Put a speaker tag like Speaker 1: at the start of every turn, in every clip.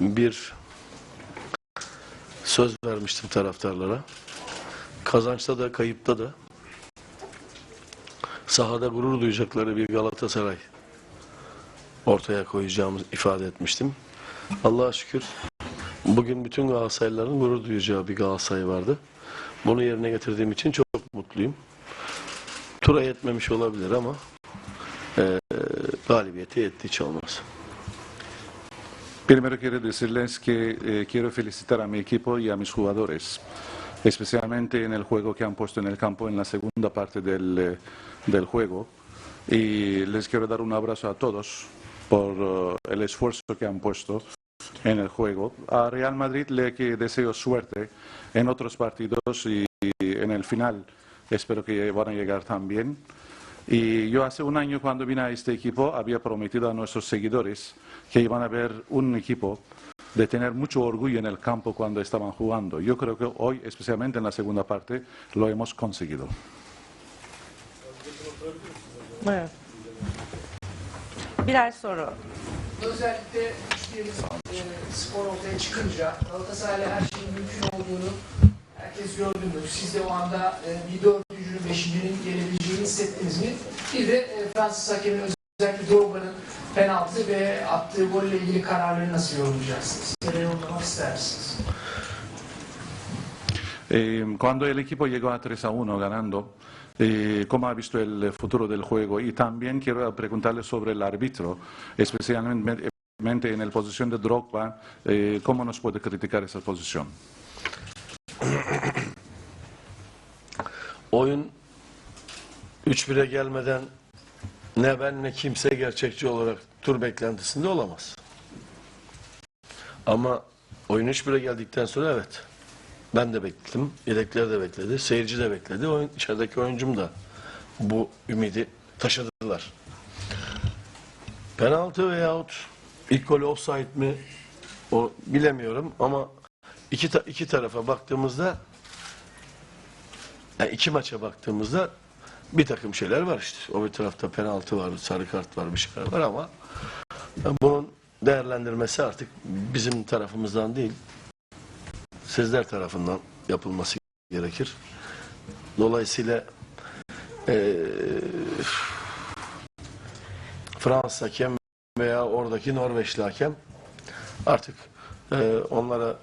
Speaker 1: bir söz vermiştim taraftarlara. Kazançta da kayıpta da sahada gurur duyacakları bir Galatasaray ortaya koyacağımı ifade etmiştim. Allah'a şükür bugün bütün Galatasaraylıların gurur duyacağı bir Galatasaray vardı. Bunu yerine getirdiğim için çok mutluyum. Tura yetmemiş olabilir ama eee galibiyete yetti hiç olmaz.
Speaker 2: Primero quiero decirles que eh, quiero felicitar a mi equipo y a mis jugadores, especialmente en el juego que han puesto en el campo en la segunda parte del, eh, del juego. Y les quiero dar un abrazo a todos por eh, el esfuerzo que han puesto en el juego. A Real Madrid le deseo suerte en otros partidos y en el final espero que van a llegar también. Y yo hace un año cuando vine a este equipo había prometido a nuestros seguidores que iban a ver un equipo de tener mucho orgullo en el campo cuando estaban jugando. Yo creo que hoy, especialmente en la segunda parte, lo hemos conseguido.
Speaker 3: Buyurun. Birer soru.
Speaker 4: Özellikle bir e, spor ortaya çıkınca Galatasaray'la her şeyin mümkün olduğunu herkes gördü mü? Siz de o anda e, bir dördüncünün, beşincinin gelebileceğini hissettiniz mi? Bir de e, Fransız hakemin özellikle Drogba'nın penaltı ve attığı golle ilgili kararları nasıl yorumlayacaksınız? Nereye yorumlamak ister misiniz?
Speaker 2: Eh, cuando el equipo llegó a 3 a 1 ganando, eh, ¿cómo ha visto el futuro del juego? Y también quiero preguntarle sobre el árbitro, especialmente en la posición de Drogba, eh, ¿cómo nos puede criticar esa posición?
Speaker 1: Oyun 3-1'e gelmeden ne ben ne kimse gerçekçi olarak tur beklentisinde olamaz. Ama oyun 3-1'e geldikten sonra evet. Ben de bekledim. Yedekler de bekledi. Seyirci de bekledi. Oyun, içerideki oyuncum da bu ümidi taşıdılar. Penaltı veyahut ilk gol offside mi o bilemiyorum ama iki, ta- iki tarafa baktığımızda yani iki maça baktığımızda bir takım şeyler var işte. O bir tarafta penaltı var, sarı kart var, bir şeyler var ama bunun değerlendirmesi artık bizim tarafımızdan değil, sizler tarafından yapılması gerekir. Dolayısıyla eee Fransız hakem veya oradaki Norveçli hakem artık eee, onlara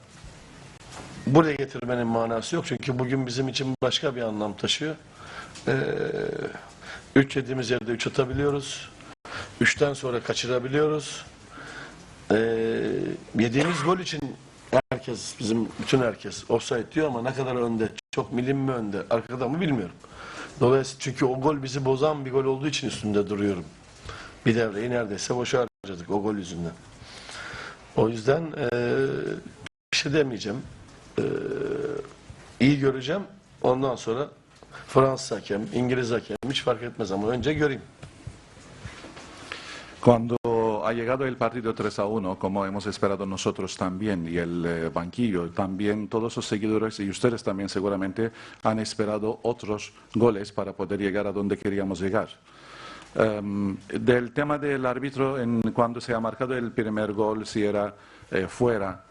Speaker 1: buraya getirmenin manası yok. Çünkü bugün bizim için başka bir anlam taşıyor. Ee, üç yediğimiz yerde üç atabiliyoruz. Üçten sonra kaçırabiliyoruz. Ee, yediğimiz gol için herkes, bizim bütün herkes offside diyor ama ne kadar önde, çok milim mi önde, arkada mı bilmiyorum. Dolayısıyla çünkü o gol bizi bozan bir gol olduğu için üstünde duruyorum. Bir devreyi neredeyse boşa harcadık o gol yüzünden. O yüzden ee, bir şey demeyeceğim. Iyi göreceğim. Ondan sonra Fransız hakem, İngiliz hakem hiç fark etmez ama önce göreyim.
Speaker 2: Cuando ha llegado el partido 3 a 1, como hemos esperado nosotros también, y el eh, banquillo, también todos los seguidores y ustedes también seguramente han esperado otros goles para poder llegar a donde queríamos llegar. Em, del tema del árbitro, en, cuando se ha marcado el primer gol, si era eh, fuera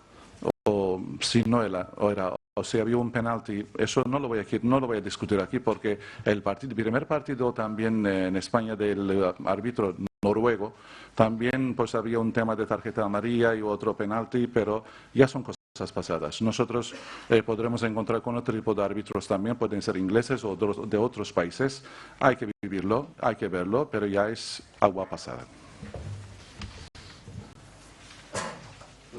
Speaker 2: o si no era, o era o si había un penalti, eso no lo voy a, no lo voy a discutir aquí porque el partido, primer partido también eh, en España del eh, árbitro noruego, también pues había un tema de tarjeta amarilla y otro penalti, pero ya son cosas pasadas. Nosotros eh, podremos encontrar con otro tipo de árbitros también, pueden ser ingleses o de otros países. Hay que vivirlo, hay que verlo, pero ya es agua pasada.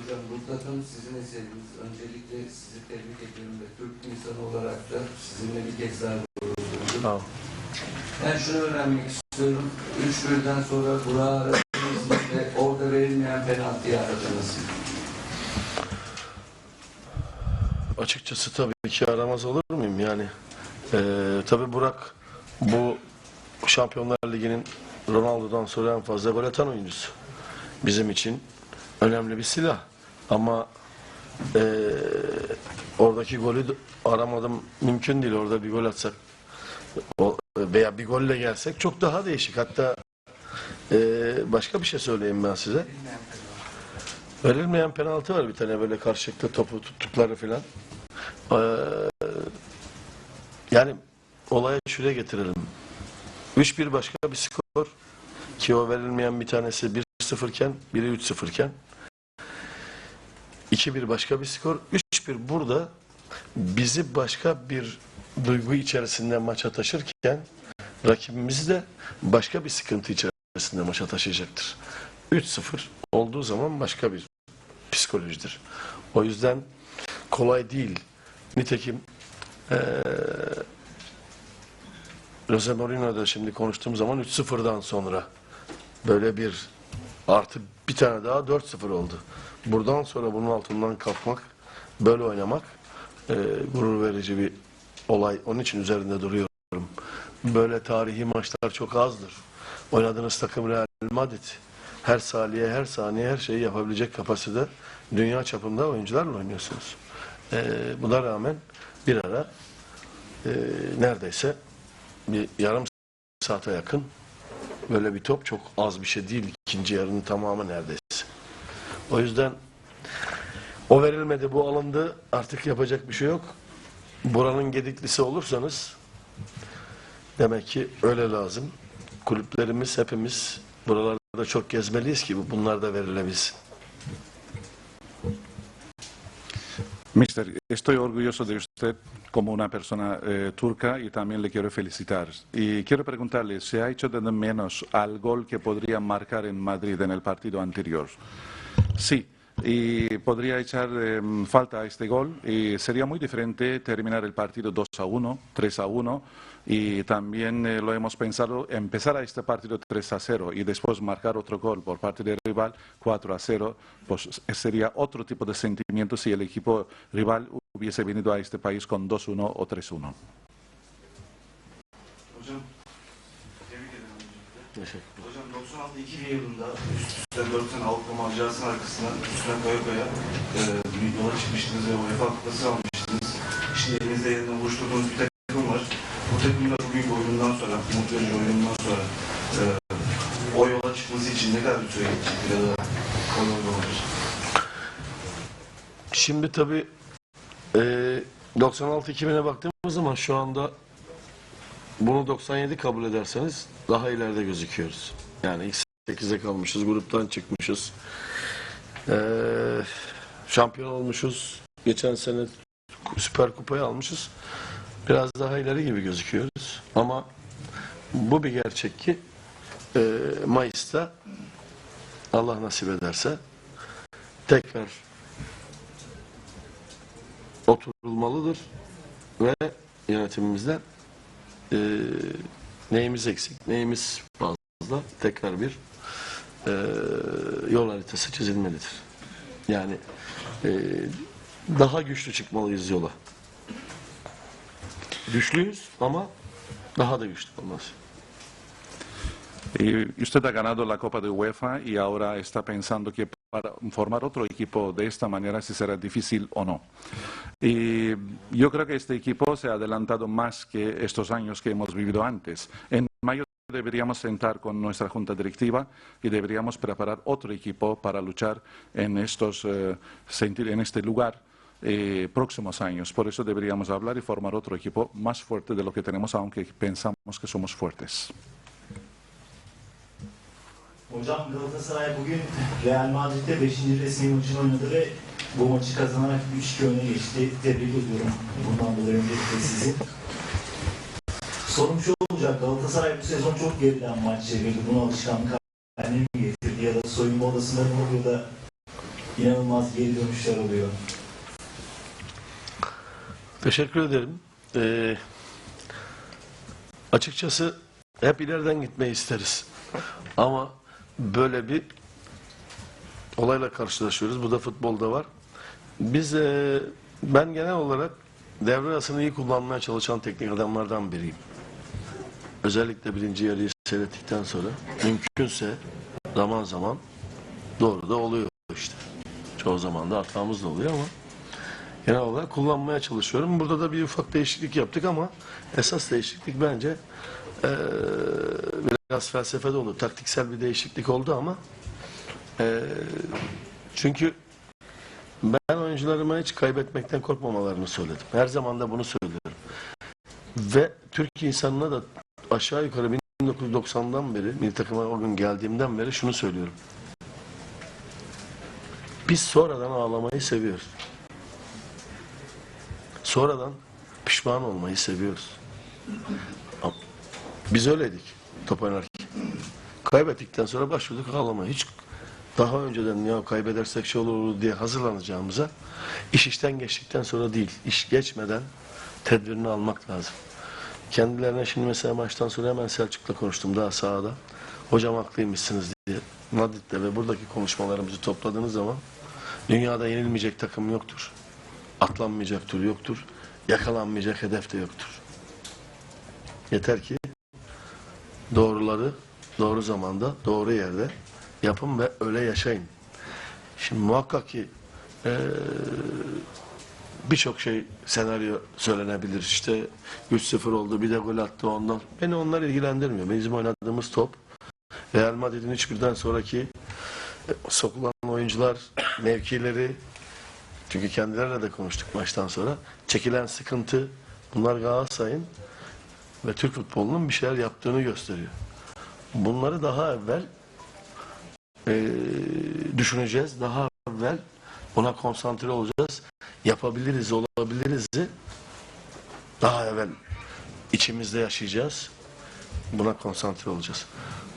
Speaker 5: Hocam mutlaka sizin eseriniz. Öncelikle sizi tebrik ediyorum ve Türk insanı olarak da sizinle bir kez daha.
Speaker 1: Tamam.
Speaker 5: Ben şunu öğrenmek istiyorum. 3-1'den sonra Burak'ı aradınız ve orada verilmeyen penaltıyı aradınız?
Speaker 1: Açıkçası tabii ki aramaz olur muyum yani? Ee, tabii Burak bu Şampiyonlar Ligi'nin Ronaldo'dan sonra en fazla gol atan oyuncusu. Bizim için önemli bir silah. Ama ee, oradaki golü aramadım mümkün değil. Orada bir gol atsak o, veya bir golle gelsek çok daha değişik. Hatta ee, başka bir şey söyleyeyim ben size. Verilmeyen penaltı var bir tane böyle karşılıklı topu tuttukları filan. Ee, yani olaya şuraya getirelim. 3-1 başka bir skor ki o verilmeyen bir tanesi 1-0 iken biri 3-0 iken 2-1 başka bir skor. 3-1 burada bizi başka bir duygu içerisinde maça taşırken rakibimiz de başka bir sıkıntı içerisinde maça taşıyacaktır. 3-0 olduğu zaman başka bir psikolojidir. O yüzden kolay değil. Nitekim eee Jose Mourinho'da şimdi konuştuğum zaman 3-0'dan sonra böyle bir artı bir tane daha 4-0 oldu. Buradan sonra bunun altından kalkmak, böyle oynamak eee, gurur verici bir olay. Onun için üzerinde duruyorum. Böyle tarihi maçlar çok azdır. Oynadığınız takım Real Madrid. Her saniye, her saniye her şeyi yapabilecek kapasitede dünya çapında oyuncularla oynuyorsunuz. Ee, buna rağmen bir ara e, neredeyse bir yarım saate yakın böyle bir top çok az bir şey değil. İkinci yarının tamamı neredeyse. O yüzden o verilmedi, bu alındı. Artık yapacak bir şey yok. Buranın gediklisi olursanız demek ki öyle lazım. Kulüplerimiz hepimiz buralarda çok gezmeliyiz ki bunlar da verilebilsin.
Speaker 2: Mister, estoy orgulloso de usted como una persona eh, turca y también le quiero felicitar. Y quiero preguntarle, ¿se ha hecho de menos al gol que podría marcar en Madrid en el partido anterior? Sí, y podría echar eh, falta a este gol y sería muy diferente terminar el partido 2 a 1, 3 a 1 y también eh, lo hemos pensado empezar a este partido 3 a 0 y después marcar otro gol por parte del rival 4 a 0, pues sería otro tipo de sentimiento si el equipo rival hubiese venido a este país con 2-1 o 3-1.
Speaker 3: Hocam tebrik ederim öncelikle.
Speaker 1: Teşekkür
Speaker 3: Hocam 96-2000 yılında üst üste 4 sene Avrupa macerasının arkasından üstüne koya koya e, bir yola çıkmıştınız ve UEFA kupası almıştınız. Şimdi elinizde yerine oluşturduğunuz bir takım var. Bu takımda bugün oyundan sonra, verici oyundan sonra e, o yola çıkması için ne kadar bir süre geçecektir ya da o yolda olur?
Speaker 1: Şimdi tabii e, 96-2000'e baktığımız zaman şu anda bunu 97 kabul ederseniz daha ileride gözüküyoruz. Yani ilk 8'e kalmışız, gruptan çıkmışız. E, şampiyon olmuşuz. Geçen sene Süper Kupayı almışız. Biraz daha ileri gibi gözüküyoruz. Ama bu bir gerçek ki e, Mayıs'ta Allah nasip ederse tekrar oturulmalıdır ve yönetimimizden e, neyimiz eksik, neyimiz fazla tekrar bir e, yol haritası çizilmelidir. Yani e, daha güçlü çıkmalıyız yola. Güçlüyüz ama daha da güçlü olmaz.
Speaker 2: Y usted ha ganado la Copa de UEFA y ahora está pensando que para formar otro equipo de esta manera si será difícil o no. Y yo creo que este equipo se ha adelantado más que estos años que hemos vivido antes. En mayo deberíamos sentar con nuestra junta directiva y deberíamos preparar otro equipo para luchar en estos eh, en este lugar eh, próximos años. Por eso deberíamos hablar y formar otro equipo más fuerte de lo que tenemos, aunque pensamos que somos fuertes.
Speaker 6: Hocam Galatasaray bugün Real Madrid'de 5. resmi maçını oynadı ve bu maçı kazanarak 3-2 öne geçti. Tebrik ediyorum bundan dolayı öncelikle sizi. Sorum şu olacak, Galatasaray bu sezon çok geriden maç çevirdi. Bunu alışkanlık haline mi getirdi ya da soyunma odasında ne oluyor da inanılmaz geri dönüşler oluyor.
Speaker 1: Teşekkür ederim. Ee, açıkçası hep ileriden gitmeyi isteriz. Ama böyle bir olayla karşılaşıyoruz. Bu da futbolda var. Biz e, ben genel olarak devre arasını iyi kullanmaya çalışan teknik adamlardan biriyim. Özellikle birinci yarıyı seyrettikten sonra mümkünse zaman zaman doğru da oluyor işte. Çoğu zaman da hatamız da oluyor ama genel olarak kullanmaya çalışıyorum. Burada da bir ufak değişiklik yaptık ama esas değişiklik bence eee, biraz felsefede oldu. Taktiksel bir değişiklik oldu ama eee, Çünkü ben oyuncularıma hiç kaybetmekten korkmamalarını söyledim. Her zaman da bunu söylüyorum. Ve Türk insanına da aşağı yukarı 1990'dan beri, milli takıma o gün geldiğimden beri şunu söylüyorum. Biz sonradan ağlamayı seviyoruz. Sonradan pişman olmayı seviyoruz. Biz öyleydik top oynarken. Kaybettikten sonra başladık ağlamaya. Hiç daha önceden ya kaybedersek şey olur diye hazırlanacağımıza iş işten geçtikten sonra değil, iş geçmeden tedbirini almak lazım. Kendilerine şimdi mesela maçtan sonra hemen Selçuk'la konuştum daha sahada. Hocam haklıymışsınız diye. Madrid'de ve buradaki konuşmalarımızı topladığınız zaman dünyada yenilmeyecek takım yoktur. Atlanmayacak tur yoktur. Yakalanmayacak hedef de yoktur. Yeter ki doğruları doğru zamanda, doğru yerde yapın ve öyle yaşayın. Şimdi muhakkak ki eee, birçok şey senaryo söylenebilir. İşte 3-0 oldu bir de gol attı ondan. Beni onlar ilgilendirmiyor. Bizim oynadığımız top Real Madrid'in hiçbirden sonraki e, sokulan oyuncular, mevkileri çünkü kendileriyle de konuştuk maçtan sonra. Çekilen sıkıntı bunlar Galatasaray'ın ve Türk futbolunun bir şeyler yaptığını gösteriyor. Bunları daha evvel eee, düşüneceğiz. Daha evvel buna konsantre olacağız. Yapabiliriz, olabiliriz'i daha evvel içimizde yaşayacağız. Buna konsantre olacağız.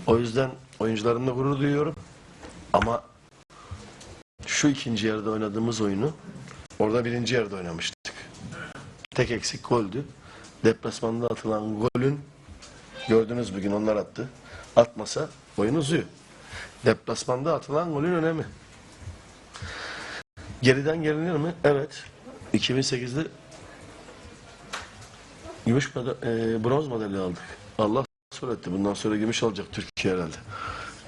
Speaker 1: O yüzden oyuncularımla gurur duyuyorum. Ama şu ikinci yarıda oynadığımız oyunu orada birinci yarıda oynamıştık. Tek eksik goldü. Deplasmanda atılan golün gördünüz bugün onlar attı. Atmasa oyun uzuyor. Deplasmanda atılan golün önemi. Geriden gelinir mi? Evet. 2008'de gümüş e, bronz madalya aldık. Allah etti. Bundan sonra gümüş alacak Türkiye herhalde.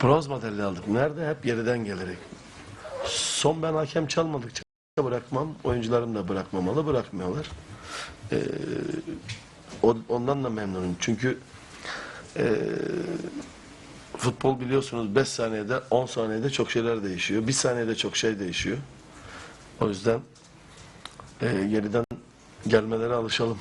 Speaker 1: Bronz madalya aldık. Nerede? Hep geriden gelerek. Son ben hakem çalmadıkça bırakmam. Oyuncularım da bırakmamalı. Bırakmıyorlar. Ee, ondan da memnunum. Çünkü ee, futbol biliyorsunuz 5 saniyede 10 saniyede çok şeyler değişiyor. 1 saniyede çok şey değişiyor. O yüzden ee, geriden gelmelere alışalım.